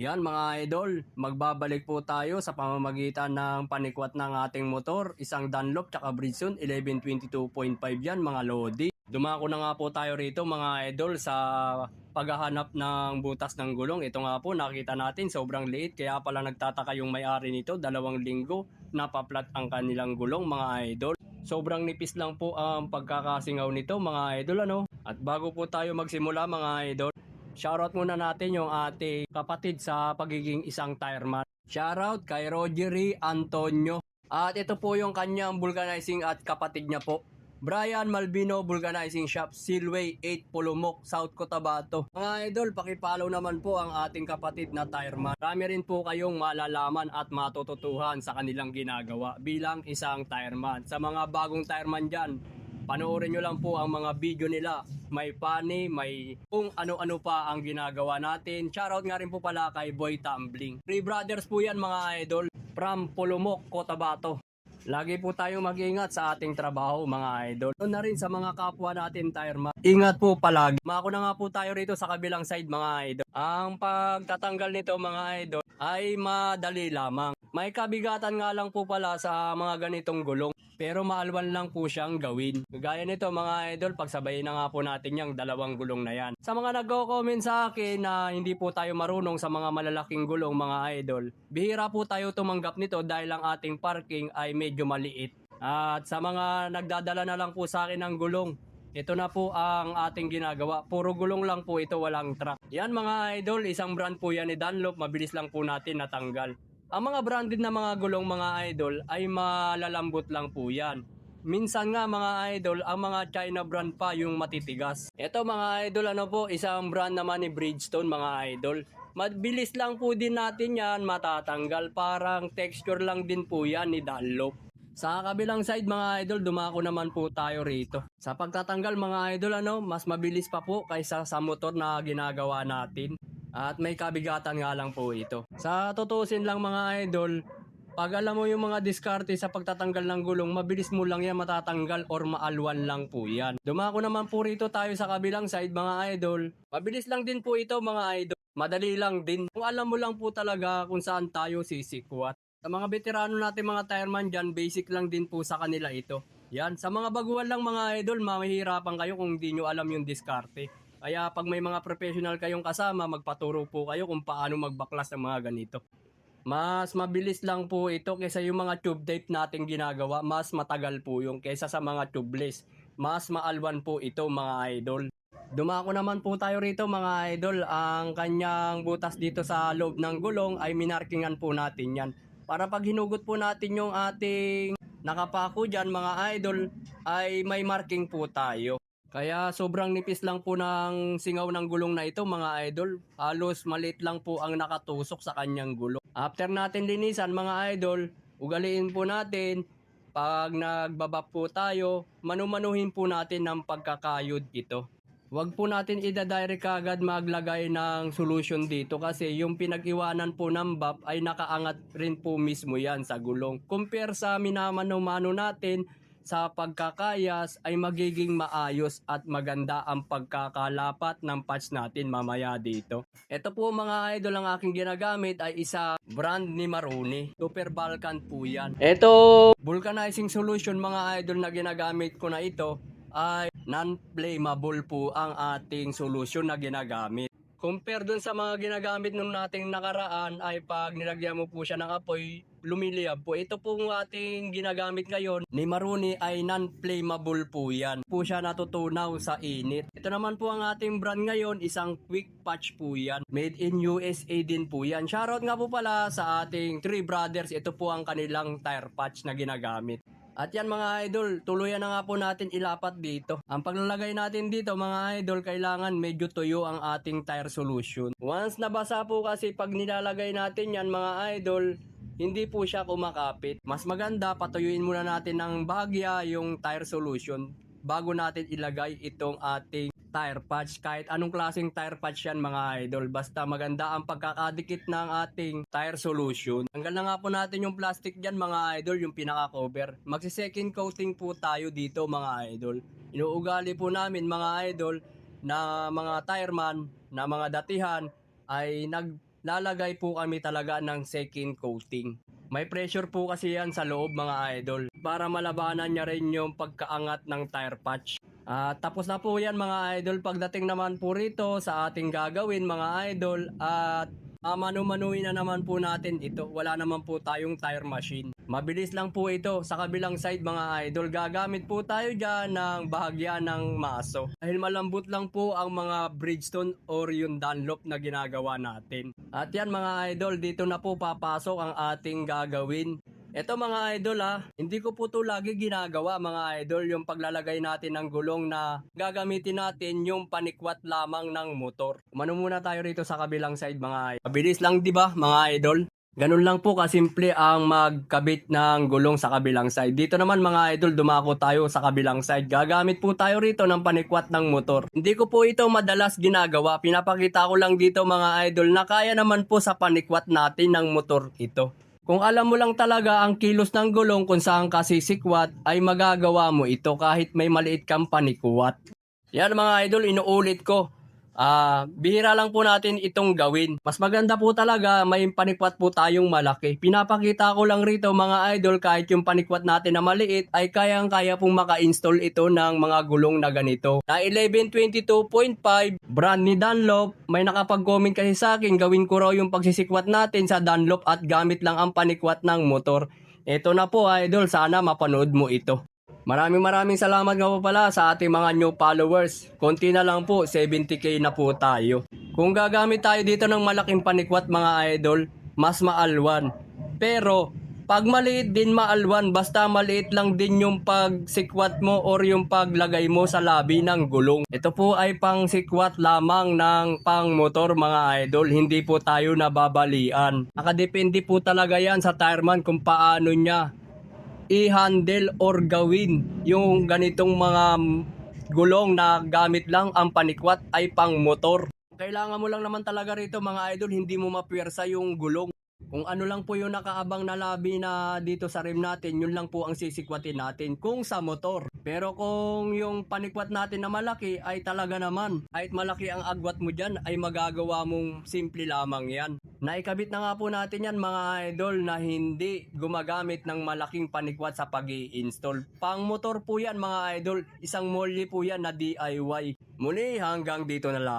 Yan mga idol, magbabalik po tayo sa pamamagitan ng panikwat ng ating motor, isang Dunlop tsaka Bridgestone 1122.5 yan mga Lodi. Dumako na nga po tayo rito mga idol sa paghahanap ng butas ng gulong. Ito nga po nakita natin sobrang liit kaya pala nagtataka yung may-ari nito dalawang linggo napaplat ang kanilang gulong mga idol. Sobrang nipis lang po ang pagkakasingaw nito mga idol ano. At bago po tayo magsimula mga idol, Shoutout muna natin yung ating kapatid sa pagiging isang tireman. Shoutout kay Rogery Antonio. At ito po yung kanyang vulcanizing at kapatid niya po. Brian Malvino Vulcanizing Shop, Silway 8 Pulumok, South Cotabato. Mga idol, pakipollow naman po ang ating kapatid na tireman. Marami rin po kayong malalaman at matututuhan sa kanilang ginagawa bilang isang tireman. Sa mga bagong tireman dyan, panoorin nyo lang po ang mga video nila. May funny, may kung ano-ano pa ang ginagawa natin. Shoutout nga rin po pala kay Boy Tumbling. Three brothers po yan mga idol from Pulumok, Cotabato. Lagi po tayong mag-ingat sa ating trabaho mga idol. Doon na rin sa mga kapwa natin tireman. Ingat po palagi. Mako na nga po tayo rito sa kabilang side mga idol. Ang pagtatanggal nito mga idol ay madali lamang. May kabigatan nga lang po pala sa mga ganitong gulong. Pero maalwan lang po siyang gawin. Gaya nito mga idol, pagsabayin na nga po natin yung dalawang gulong na yan. Sa mga nagko-comment sa akin na hindi po tayo marunong sa mga malalaking gulong mga idol, bihira po tayo tumanggap nito dahil ang ating parking ay medyo maliit. At sa mga nagdadala na lang po sa akin ng gulong, ito na po ang ating ginagawa. Puro gulong lang po ito, walang truck. Yan mga idol, isang brand po yan ni Dunlop. Mabilis lang po natin natanggal. Ang mga branded na mga gulong mga idol ay malalambot lang po yan. Minsan nga mga idol, ang mga China brand pa yung matitigas. Ito mga idol, ano po, isang brand naman ni Bridgestone mga idol. Mabilis lang po din natin yan matatanggal. Parang texture lang din po yan ni Dunlop. Sa kabilang side mga idol, dumako naman po tayo rito. Sa pagtatanggal mga idol, ano, mas mabilis pa po kaysa sa motor na ginagawa natin. At may kabigatan nga lang po ito. Sa tutusin lang mga idol, pag alam mo yung mga diskarte sa pagtatanggal ng gulong, mabilis mo lang yan matatanggal or maalwan lang po yan. Dumako naman po rito tayo sa kabilang side mga idol. Mabilis lang din po ito mga idol. Madali lang din. Kung alam mo lang po talaga kung saan tayo sisikwat. Sa mga veterano natin mga tireman dyan, basic lang din po sa kanila ito. Yan, sa mga baguhan lang mga idol, mamahirapan kayo kung hindi nyo alam yung diskarte. Kaya pag may mga professional kayong kasama, magpaturo po kayo kung paano magbaklas ng mga ganito. Mas mabilis lang po ito kaysa yung mga tube tape nating ginagawa. Mas matagal po yung kaysa sa mga tubeless. Mas maalwan po ito mga idol. Dumako naman po tayo rito mga idol. Ang kanyang butas dito sa loob ng gulong ay minarkingan po natin yan. Para pag hinugot po natin yung ating nakapako dyan mga idol ay may marking po tayo. Kaya sobrang nipis lang po ng singaw ng gulong na ito mga idol. Halos maliit lang po ang nakatusok sa kanyang gulong. After natin linisan mga idol, ugaliin po natin. Pag nagbabap po tayo, manumanuhin po natin ng pagkakayod ito. Huwag po natin ida-direct agad maglagay ng solution dito kasi yung pinag-iwanan po ng BAP ay nakaangat rin po mismo yan sa gulong. Compare sa minamano-mano natin, sa pagkakayas ay magiging maayos at maganda ang pagkakalapat ng patch natin mamaya dito. Ito po mga idol ang aking ginagamit ay isa brand ni Maroni. Super Balkan po yan. Ito vulcanizing solution mga idol na ginagamit ko na ito ay non-flammable po ang ating solution na ginagamit. Compare dun sa mga ginagamit nung nating nakaraan ay pag nilagyan mo po siya ng apoy, lumiliyab po. Ito pong ating ginagamit ngayon ni Maruni ay non-flammable po yan. Po siya natutunaw sa init. Ito naman po ang ating brand ngayon, isang quick patch po yan. Made in USA din po yan. Shoutout nga po pala sa ating three brothers. Ito po ang kanilang tire patch na ginagamit. At yan mga idol, tuluyan na nga po natin ilapat dito. Ang paglalagay natin dito mga idol, kailangan medyo tuyo ang ating tire solution. Once nabasa po kasi pag nilalagay natin yan mga idol, hindi po siya kumakapit. Mas maganda, patuyuin muna natin ng bahagya yung tire solution bago natin ilagay itong ating tire patch. Kahit anong klaseng tire patch yan mga idol. Basta maganda ang pagkakadikit ng ating tire solution. Hanggang na nga po natin yung plastic dyan mga idol, yung pinaka-cover. Magsi-second coating po tayo dito mga idol. Inuugali po namin mga idol na mga tireman, na mga datihan ay nag lalagay po kami talaga ng second coating. May pressure po kasi yan sa loob mga idol para malabanan niya rin yung pagkaangat ng tire patch. At tapos na po yan mga idol pagdating naman po rito sa ating gagawin mga idol at ah, manu-manuin na naman po natin ito. Wala naman po tayong tire machine. Mabilis lang po ito sa kabilang side mga idol. Gagamit po tayo dyan ng bahagya ng maso. Dahil malambot lang po ang mga Bridgestone or yung Dunlop na ginagawa natin. At yan mga idol, dito na po papasok ang ating gagawin. Ito mga idol ha, hindi ko po to lagi ginagawa mga idol yung paglalagay natin ng gulong na gagamitin natin yung panikwat lamang ng motor. Umano muna tayo rito sa kabilang side mga idol. Mabilis lang di ba mga idol? Ganun lang po kasimple ang magkabit ng gulong sa kabilang side. Dito naman mga idol, dumako tayo sa kabilang side. Gagamit po tayo rito ng panikwat ng motor. Hindi ko po ito madalas ginagawa. Pinapakita ko lang dito mga idol na kaya naman po sa panikwat natin ng motor ito. Kung alam mo lang talaga ang kilos ng gulong kung saan ka sisikwat, ay magagawa mo ito kahit may maliit kang panikuwat. Yan mga idol, inuulit ko. Ah, bihira lang po natin itong gawin. Mas maganda po talaga may panikwat po tayong malaki. Pinapakita ko lang rito mga idol kahit yung panikwat natin na maliit ay kayang-kaya pong maka-install ito ng mga gulong na ganito. Na 1122.5 brand ni Dunlop. May nakapag-comment kasi sa akin gawin ko raw yung pagsisikwat natin sa Dunlop at gamit lang ang panikwat ng motor. Ito na po idol, sana mapanood mo ito. Maraming maraming salamat nga po pala sa ating mga new followers. Konti na lang po, 70k na po tayo. Kung gagamit tayo dito ng malaking panikwat mga idol, mas maalwan. Pero, pag maliit din maalwan, basta maliit lang din yung pagsikwat mo or yung paglagay mo sa labi ng gulong. Ito po ay pang sikwat lamang ng pang motor mga idol, hindi po tayo nababalian. Nakadepende po talaga yan sa tireman kung paano niya i-handle or gawin yung ganitong mga gulong na gamit lang ang panikwat ay pang motor. Kailangan mo lang naman talaga rito mga idol, hindi mo mapwersa yung gulong. Kung ano lang po yung nakaabang na labi na dito sa rim natin, yun lang po ang sisikwatin natin kung sa motor. Pero kung yung panikwat natin na malaki ay talaga naman, kahit malaki ang agwat mo dyan, ay magagawa mong simple lamang yan. Naikabit na nga po natin yan mga idol na hindi gumagamit ng malaking panikwat sa pag install Pang motor po yan mga idol, isang molly po yan na DIY. Muli hanggang dito na lang.